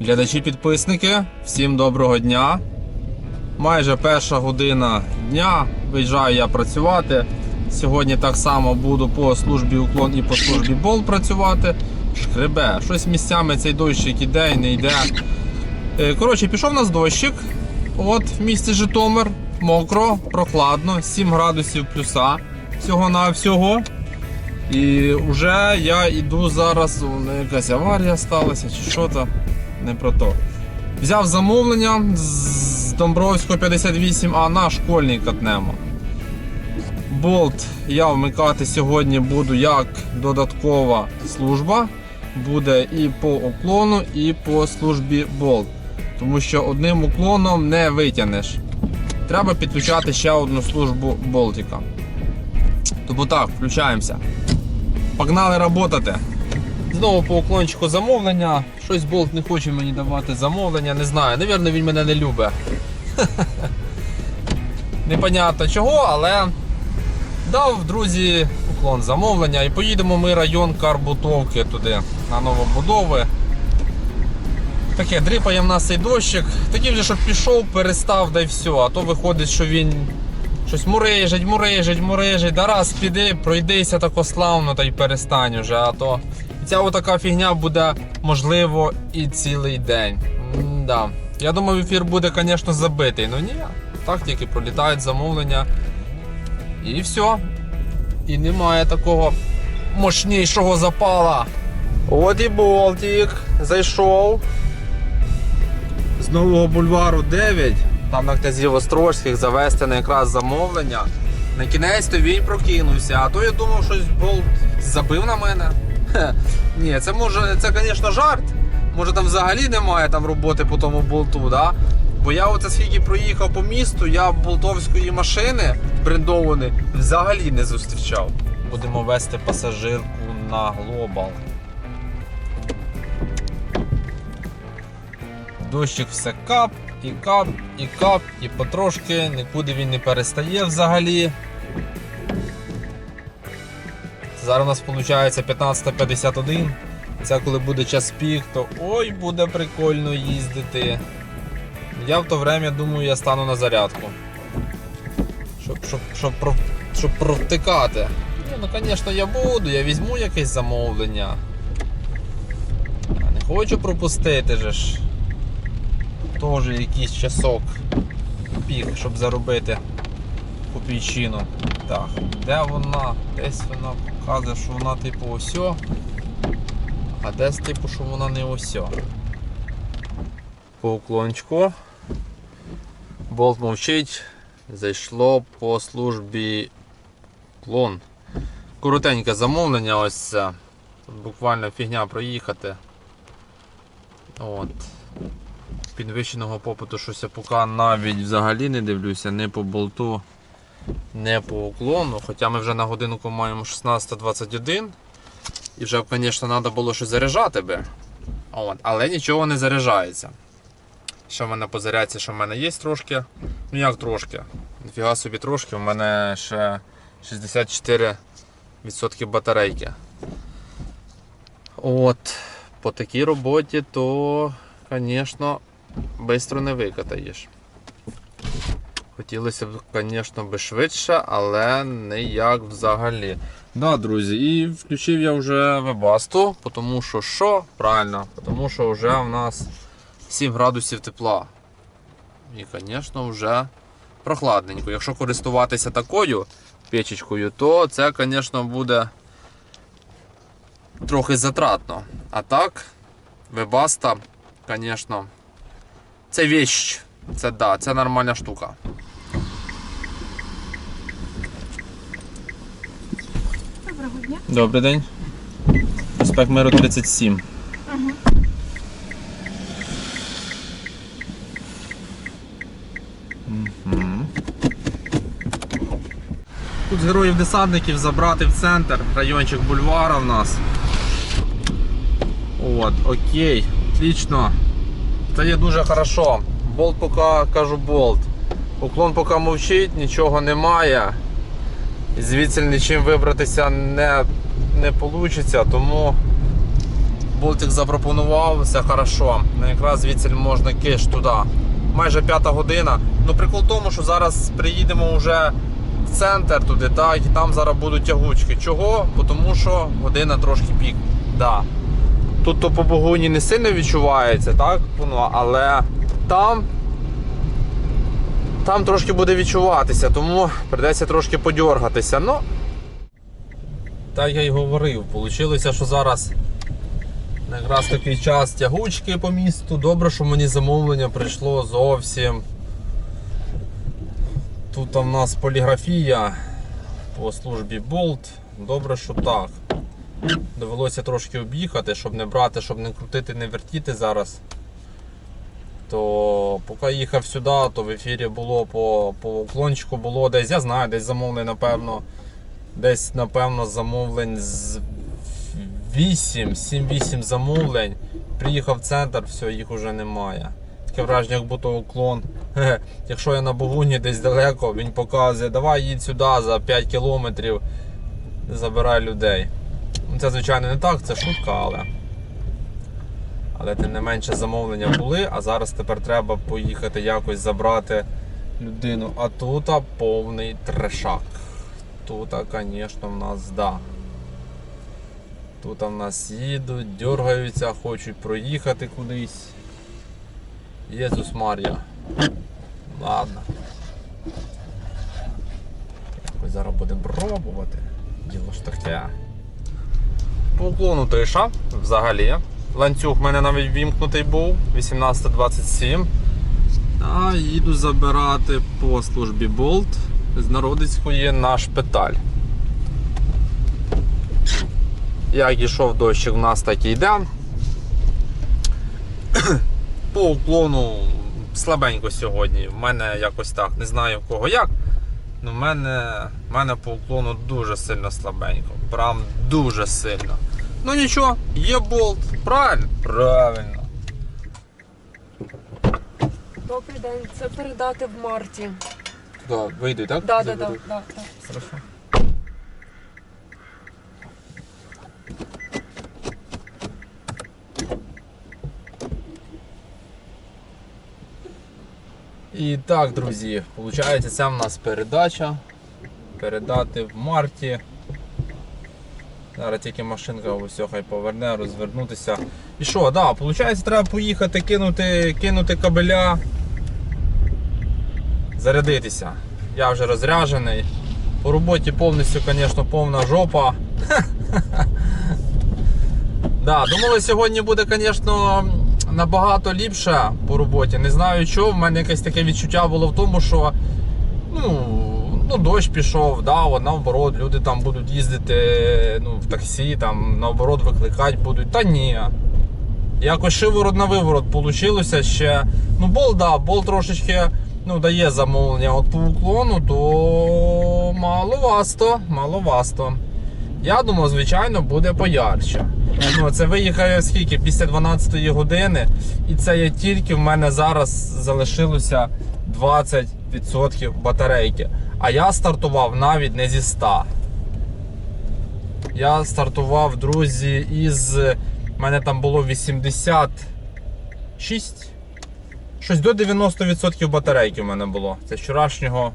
Глядачі-підписники, всім доброго дня. Майже перша година дня. Виїжджаю я працювати. Сьогодні так само буду по службі уклон і по службі бол працювати. Шкребе, щось місцями цей дощик іде і не йде. Е, Коротше, пішов нас дощик. От в місті Житомир. Мокро, прохладно, 7 градусів плюса всього на всього. І вже я йду зараз, якась аварія сталася чи що то, не про то. Взяв замовлення з Домбровського 58А на школьний катнемо. Болт я вмикати сьогодні буду як додаткова служба. Буде і по уклону, і по службі болт. Тому що одним уклоном не витягнеш. Треба підключати ще одну службу болтика. Тому так, включаємося. Погнали працювати. Знову по уклончику замовлення. Щось болт не хоче мені давати замовлення, не знаю. Навірно, він мене не любить. Непонятно чого, але дав друзі уклон замовлення і поїдемо ми район Карбутовки туди на новобудови. Таке дрипає в нас цей дощик. Такий вже, щоб пішов, перестав, да й все. А то виходить, що він щось мурижить, мурижить, мурижить. Да раз піди, пройдися тако славно та й перестань уже. А то ця отака фігня буде можливо і цілий день. М-да. Я думав, ефір буде, звісно, забитий. Ну ні, так тільки пролітають замовлення. І все. І немає такого мощнішого запала. От і болтик зайшов з нового бульвару 9, там на князів Острозьких завести на якраз замовлення. На кінець то він прокинувся, а то я думав, щось болт забив на мене. Ні, це може, це, звісно, жарт. Може там взагалі немає там роботи по тому болту, да? Бо я оце скільки проїхав по місту, я болтовської машини брендованої взагалі не зустрічав. Будемо вести пасажирку на глобал. Дощик все кап, і кап, і кап, і потрошки, нікуди він не перестає взагалі. Зараз у нас виходить 15.51. Це коли буде час пік, то ой, буде прикольно їздити. Я в то время думаю, я стану на зарядку. Щоб, щоб, щоб, щоб провтикати. Ну звісно, я буду, я візьму якесь замовлення. Я не хочу пропустити же ж. Теж якийсь часок пік, щоб заробити копійчину. Так, де вона? Десь вона показує, що вона типу осьо. А десь типу, що вона не осьо. По уклончику. Болт мовчить. Зайшло по службі клон. Коротеньке замовлення ось це. Тут буквально фігня проїхати. От. Підвищеного попиту щось я поки навіть взагалі не дивлюся, не по болту, не по уклону. Хоча ми вже на годинку маємо 16.21. І вже, звісно, треба було щось заряджати би. От. Але нічого не заряджається. Що в мене по зарядці, що в мене є трошки. Ну як трошки? Ніфіга собі трошки, у мене ще 64% батарейки. От, по такій роботі, то, звісно, швидко не викатаєш. Хотілося б, звісно, швидше, але не як взагалі. Да, друзі, і включив я вже вебасту, тому що що? Правильно, тому що вже в нас 7 градусів тепла. І, звісно, вже прохладненько. Якщо користуватися такою печечкою, то це, звісно, буде трохи затратно. А так, вебаста, звісно, це вещь. Це да, це нормальна штука. Доброго дня. Добрий день. Проспект Миру 37. Мгм. Тут з героїв-десантників забрати в центр, райончик бульвара в нас. От, окей, отлично. Це є дуже хорошо. Болт поки кажу болт. Уклон поки мовчить, нічого немає. Звідси нічим вибратися не, не вийде, тому Болтик запропонував, все хорошо. Ну, якраз звідси можна киш туди. Майже п'ята година. Ну прикол в тому, що зараз приїдемо вже в центр туди, так, і там зараз будуть тягучки. Чого? Тому що година трошки пік. Да. Тут то по Богуні не сильно відчувається, так? Воно, але там. Там трошки буде відчуватися, тому придеться трошки подьоргатися. Ну, так я й говорив, Получилося, що зараз якраз такий час тягучки по місту. Добре, що мені замовлення прийшло зовсім. Тут у нас поліграфія по службі Болт. Добре, що так. Довелося трошки об'їхати, щоб не брати, щоб не крутити, не вертіти зараз. То поки їхав сюди, то в ефірі було по, по уклончику було десь, я знаю, десь замовлень, напевно. Десь, напевно, замовлень з 8, 7-8 замовлень. Приїхав в центр, все, їх вже немає. Таке враження, як будто уклон. Якщо я на Богуні десь далеко, він показує, давай їдь сюди за 5 кілометрів, забирай людей. Ну, Це, звичайно, не так, це шутка, але. Але тим не менше замовлення були, а зараз тепер треба поїхати якось забрати людину. А тут повний трешак. Тут, звісно, в нас да. Тут в нас їдуть, дергаються, хочуть проїхати кудись. Єсус Марія. Ладно. Якось зараз будемо пробувати. Діло ж таке. По уклону тиша взагалі. Ланцюг в мене навіть вімкнутий був 18.27. А їду забирати по службі Болт з Народицької на шпиталь. Як йшов дощик, в нас так і йде. По уклону слабенько сьогодні. В мене якось так, не знаю в кого як. Ну, в мене, в мене по уклону дуже сильно слабенько. Прям дуже сильно. Ну нічого, є болт. Правильно? Правильно. Добрий день, це передати в марті. Да, вийду, так? Да, да, да, да, да. Хорошо. І так, друзі, виходить, це в нас передача. Передати в марті. Зараз тільки машинка ось хай поверне, розвернутися. І що, да, виходить, треба поїхати, кинути, кинути кабеля, зарядитися. Я вже розряджений. По роботі повністю, звісно, повна жопа. да, думали, сьогодні буде, звісно, набагато ліпше по роботі. Не знаю чого. В мене якесь таке відчуття було в тому, що ну, ну дощ пішов, да, от, наоборот, люди там будуть їздити ну, в таксі, там, наоборот, викликати будуть. Та ні. Якось шиворот на виворот вийшло ще. Ну, бол, да, бол трошечки ну, дає замовлення от по уклону, то маловасто, маловасто. Я думав, звичайно, буде поярче. Ну, це виїхає скільки? Після 12 години. І це є тільки в мене зараз залишилося 20% батарейки. А я стартував навіть не зі 100. Я стартував, друзі, із. У мене там було 86. Щось до 90% батарейки в мене було. Це вчорашнього,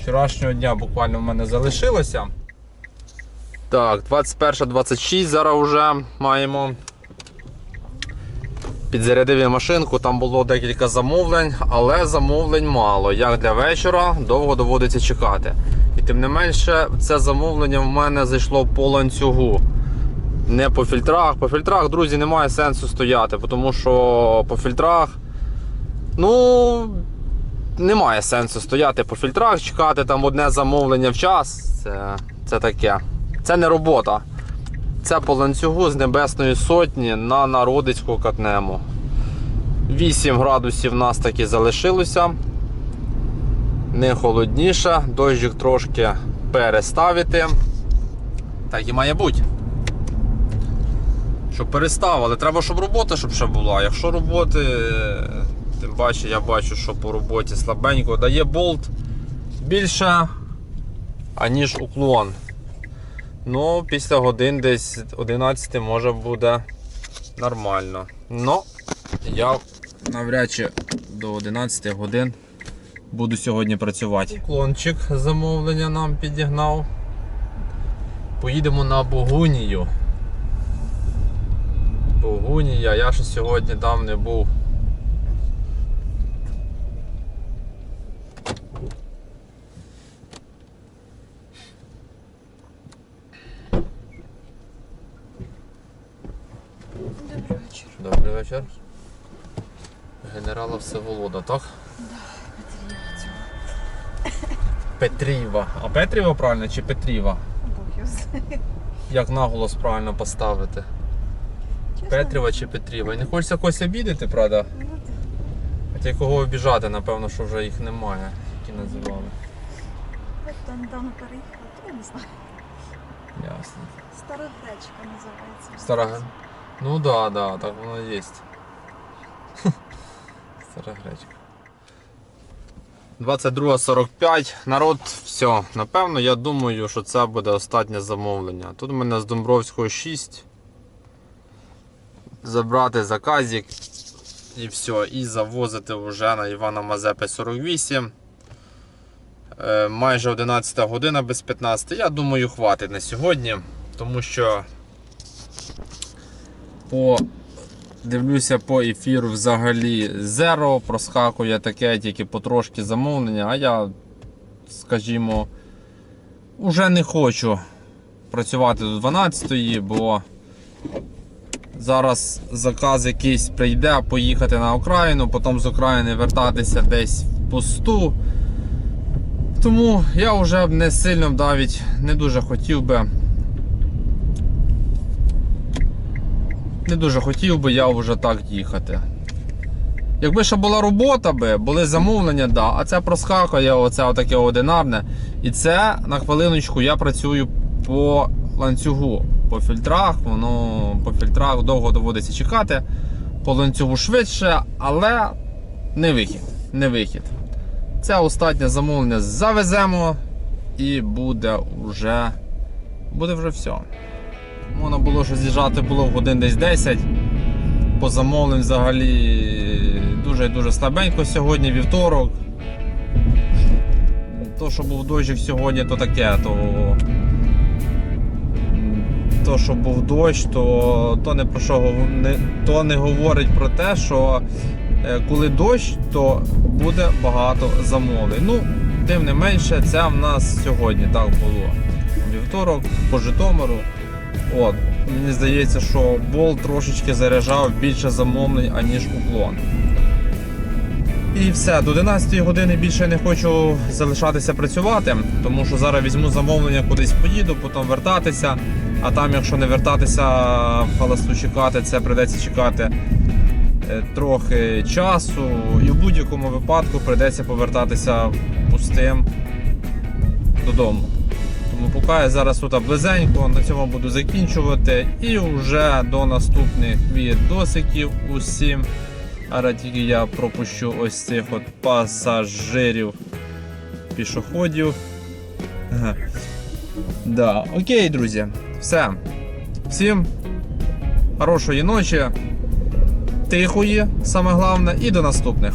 вчорашнього дня буквально в мене залишилося. Так, 21.26 зараз вже маємо. Підзарядив я машинку, там було декілька замовлень, але замовлень мало. Як для вечора довго доводиться чекати. І тим не менше, це замовлення в мене зайшло по ланцюгу. Не по фільтрах. По фільтрах, друзі, немає сенсу стояти, тому що по фільтрах. Ну, немає сенсу стояти по фільтрах, чекати там одне замовлення в час. Це, це таке. Це не робота. Це по ланцюгу з Небесної Сотні на Народицьку катнему. 8 градусів нас таки залишилося. Не холодніше, дощик трошки переставити. Так і має бути. Щоб перестав, але треба, щоб робота щоб ще була. Якщо роботи, тим паче я бачу, що по роботі слабенько дає болт більше, аніж уклон. Ну, після годин десь 11 може буде нормально. Но я навряд чи до 11 годин буду сьогодні працювати. Клончик замовлення нам підігнав. Поїдемо на Богунію. Богунія, я ще сьогодні там не був. Добрий вечір. Добрий. Генерала Всеволода, так? Петріва. А Петріва правильно чи Петріва? Бог знає. Як наголос правильно поставити? Чесно? Петріва чи Петріва? І не хочеться когось обідати, правда? Ну, ти- Хоча кого обіжати, напевно, що вже їх немає, які називали. Як то недавно переїхала, то я не знаю. Ясно. Стара гречка називається. Стара. Ну да, да, так воно і є. Стара гречка. 22.45. Народ, все. Напевно, я думаю, що це буде останнє замовлення. Тут у мене з Домбровського 6. Забрати заказик і все. І завозити вже на Івана Мазепи 48. Е, майже 11 година без 15. Я думаю, хватить на сьогодні. Тому що по дивлюся по ефіру взагалі зеро, проскакує таке, тільки потрошки замовлення, а я, скажімо, уже не хочу працювати до 12-ї, бо зараз заказ якийсь прийде, поїхати на Україну, потім з України вертатися десь в пусту. Тому я вже не сильно навіть не дуже хотів би не дуже хотів би я вже так їхати. Якби ще була робота, би, були замовлення, да, а це проскакує, оце отаке одинарне. І це на хвилиночку я працюю по ланцюгу, по фільтрах, воно по фільтрах довго доводиться чекати, по ланцюгу швидше, але не вихід. Не вихід. Це останнє замовлення завеземо і буде вже, буде вже все. Можна було ще з'їжджати було в годин десь 10. По замовленням взагалі дуже дуже слабенько сьогодні, вівторок. То, що був дощик сьогодні, то таке, то. То, що був дощ, то, то не про що не, то не говорить про те, що е, коли дощ, то буде багато замовлень. Ну, тим не менше, це в нас сьогодні так було. Вівторок по Житомиру. От, мені здається, що бол трошечки заряджав більше замовлень, аніж уклон. І все, до 11 години більше не хочу залишатися працювати, тому що зараз візьму замовлення, кудись поїду, потім вертатися. А там, якщо не вертатися в халасту чекати, це прийдеться чекати е, трохи часу. І в будь-якому випадку прийдеться повертатися пустим додому. Поки зараз тут близенько, на цьому буду закінчувати. І вже до наступних відосиків усім. А тільки я пропущу ось цих от пасажирів пішоходів. Ага. Да, окей, друзі. Все. Всім хорошої ночі, тихої, саме головне, і до наступних.